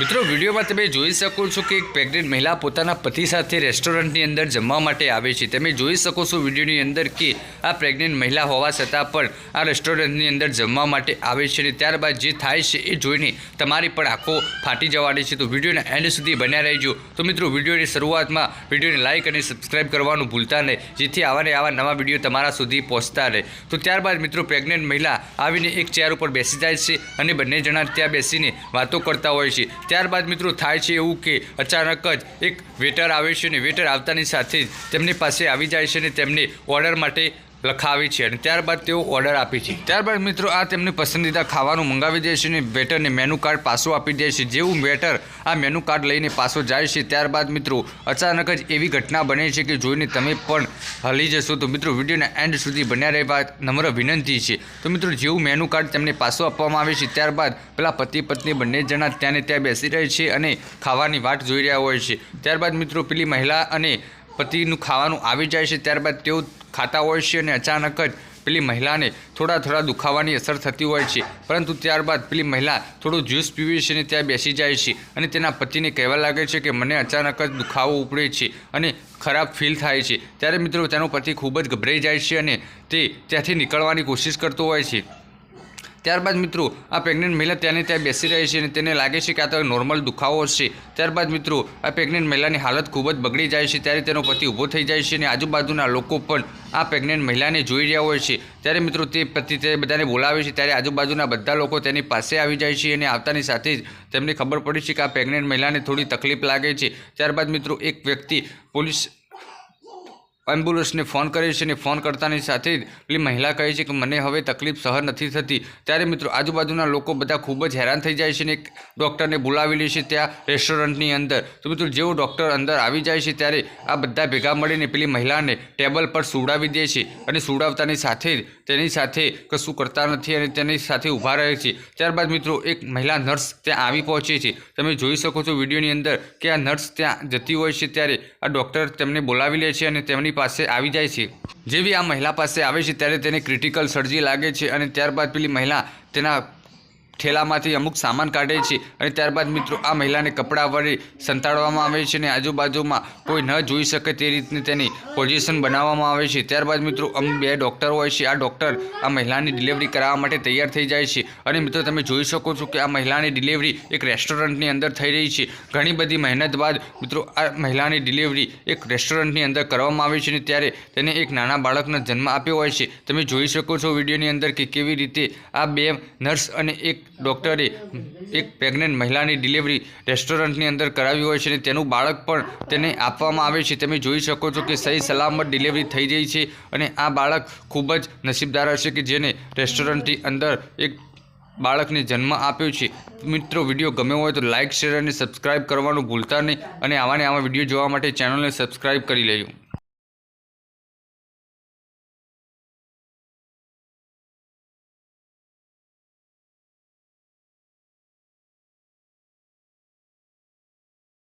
મિત્રો, વિડીયોમાં તમે જોઈ શકો છો કે એક પ્રેગ્નેન્ટ મહિલા પોતાના પતિ સાથે રેસ્ટોરન્ટની અંદર જમવા માટે આવે છે. તમે જોઈ શકો છો વિડીયોની અંદર કે આ પ્રેગ્નેન્ટ મહિલા હોવા છતાં પણ આ રેસ્ટોરન્ટની અંદર જમવા માટે આવે છે અને ત્યારબાદ જે થાય છે એ જોઈને તમારી પણ આંખો ફાટી જવાની છે. તો વિડીયોના એન્ડ સુધી બન્યા રહેજો. તો મિત્રો, વિડીયોની શરૂઆતમાં વિડીયોને લાઇક અને સબસ્ક્રાઇબ કરવાનું ભૂલતા નહીં, જેથી આવા ને આવા નવા વીડિયો તમારા સુધી પહોંચતા રહે. તો ત્યારબાદ મિત્રો પ્રેગ્નેન્ટ મહિલા આવીને એક ચેર ઉપર બેસી જાય છે અને બંને જણા ત્યાં બેસીને વાતો કરતા હોય છે. ત્યારબાદ મિત્રો થાય છે એવું કે અચાનક જ એક વેટર આવે છે અને વેટર આવતાની સાથે જ તેમની પાસે આવી જાય છે અને તેમને ઓર્ડર માટે લખાવે છે અને ત્યારબાદ તેઓ ઓર્ડર આપે છે. ત્યારબાદ મિત્રો, આ તેમની પસંદીદા ખાવાનું મંગાવી દે છે અને વેટરને મેનુ કાર્ડ પાછું આપી દે છે. જેવું વેટર આ મેનુ કાર્ડ લઈને પાછો જાય છે, ત્યારબાદ મિત્રો, અચાનક જ એવી ઘટના બને છે કે જોઈને તમે પણ હલી જશો. તો મિત્રો, વિડીયોના એન્ડ સુધી બન્યા રહેવા નમ્ર વિનંતી છે. તો મિત્રો, જેવું મેનુ કાર્ડ તેમને પાછું આપવામાં આવે છે, ત્યારબાદ પેલા પતિ પત્ની બંને જણા ત્યાંને ત્યાં બેસી રહે છે અને ખાવાની વાટ જોઈ રહ્યા હોય છે. ત્યારબાદ મિત્રો, પેલી મહિલા અને પતિનું ખાવાનું આવી જાય છે. ત્યારબાદ તેઓ ખાતા હોય છે અને અચાનક જ પેલી મહિલાને થોડા થોડા દુખાવાની અસર થતી હોય છે. પરંતુ ત્યારબાદ પેલી મહિલા થોડું જ્યુસ પીવે છે અને ત્યાં બેસી જાય છે અને તેના પતિને કહેવા લાગે છે કે મને અચાનક જ દુખાવો ઉપડે છે અને ખરાબ ફીલ થાય છે. ત્યારે મિત્રો તેનો પતિ ખૂબ જ ગભરાઈ જાય છે અને તે ત્યાંથી નીકળવાની કોશિશ કરતો હોય છે. ત્યારબાદ મિત્રો, આ પ્રેગ્નન્ટ મહિલા ત્યાંને ત્યાં બેસી રહી છે અને તેને લાગે છે કે આ તો નોર્મલ દુખાવો હશે ત્યારબાદ મિત્રો, આ પ્રેગ્નન્ટ મહિલાની હાલત ખૂબ જ બગડી જાય છે. ત્યારે તેનો પતિ ઊભો થઈ જાય છે અને આજુબાજુના લોકો પણ આ પ્રેગ્નન્ટ મહિલાને જોઈ રહ્યા હોય છે. ત્યારે મિત્રો, તે પતિ તે બધાને બોલાવે છે. ત્યારે આજુબાજુના બધા લોકો તેની પાસે આવી જાય છે અને આવતાની સાથે જ તેમને ખબર પડી છે કે આ પ્રેગ્નન્ટ મહિલાને થોડી તકલીફ લાગે છે. ત્યારબાદ મિત્રો, એક વ્યક્તિ પોલીસ એમ્બ્યુલન્સને ફોન કરે છે અને ફોન કરતાની સાથે જ પેલી મહિલા કહે છે કે મને હવે તકલીફ સહન નથી થતી. ત્યારે મિત્રો આજુબાજુના લોકો બધા ખૂબ જ હેરાન થઈ જાય છે અને ડૉક્ટરને બોલાવી લે છે ત્યાં રેસ્ટોરન્ટની અંદર. તો મિત્રો જેવો ડૉક્ટર અંદર આવી જાય છે ત્યારે આ બધા ભેગા મળીને પેલી મહિલાને ટેબલ પર સુવડાવી દે છે અને સુવડાવતાની સાથે જ તેની સાથે કશું કરતા નથી અને તેની સાથે ઊભા રહે છે. ત્યારબાદ મિત્રો એક મહિલા નર્સ ત્યાં આવી પહોંચે છે. તમે જોઈ શકો છો વિડીયોની અંદર કે આ નર્સ ત્યાં જતી હોય છે ત્યારે આ ડૉક્ટર તેમને બોલાવી લે છે અને તેમની પાસે આવી જાય છે. જેવી આ મહિલા પાસે આવે છે, ત્યારે તેને ક્રિટિકલ સર્જી લાગે છે અને ત્યારબાદ પેલી મહિલા તેના ઠેલામાંથી અમુક સામાન કાઢે છે અને ત્યારબાદ મિત્રો આ મહિલાને કપડાં વડે સંતાડવામાં આવે છે અને આજુબાજુમાં કોઈ ન જોઈ શકે તે રીતની તેની પોઝિશન બનાવવામાં આવે છે. ત્યારબાદ મિત્રો અમુક બે ડૉક્ટર હોય છે. આ ડૉક્ટર આ મહિલાની ડિલિવરી કરાવવા માટે તૈયાર થઈ જાય છે. અને મિત્રો તમે જોઈ શકો છો કે આ મહિલાની ડિલિવરી એક રેસ્ટોરન્ટની અંદર થઈ રહી છે. ઘણી બધી મહેનત બાદ મિત્રો આ મહિલાની ડિલિવરી એક રેસ્ટોરન્ટની અંદર કરવામાં આવી છે અને ત્યારે તેને એક નાના બાળકનો જન્મ આપ્યો હોય છે. તમે જોઈ શકો છો વિડીયોની અંદર કે કેવી રીતે આ બે નર્સ અને એક ડૉક્ટરે એક પ્રેગ્નન્ટ મહિલાની ડિલિવરી રેસ્ટોરન્ટની અંદર કરાવી હોય છે અને તેનું બાળક પણ તેને આપવામાં આવે છે. તમે જોઈ શકો છો કે સહી સલામત ડિલિવરી થઈ રહી છે અને આ બાળક ખૂબ જ નસીબદાર હશે કે જેને રેસ્ટોરન્ટની અંદર એક બાળકને જન્મ આપ્યો છે. મિત્રો, વીડિયો ગમ્યો હોય તો લાઇક શેર અને સબસ્ક્રાઇબ કરવાનું ભૂલતા નહીં અને આવાને આવા વીડિયો જોવા માટે ચેનલને સબસ્ક્રાઇબ કરી લેજો.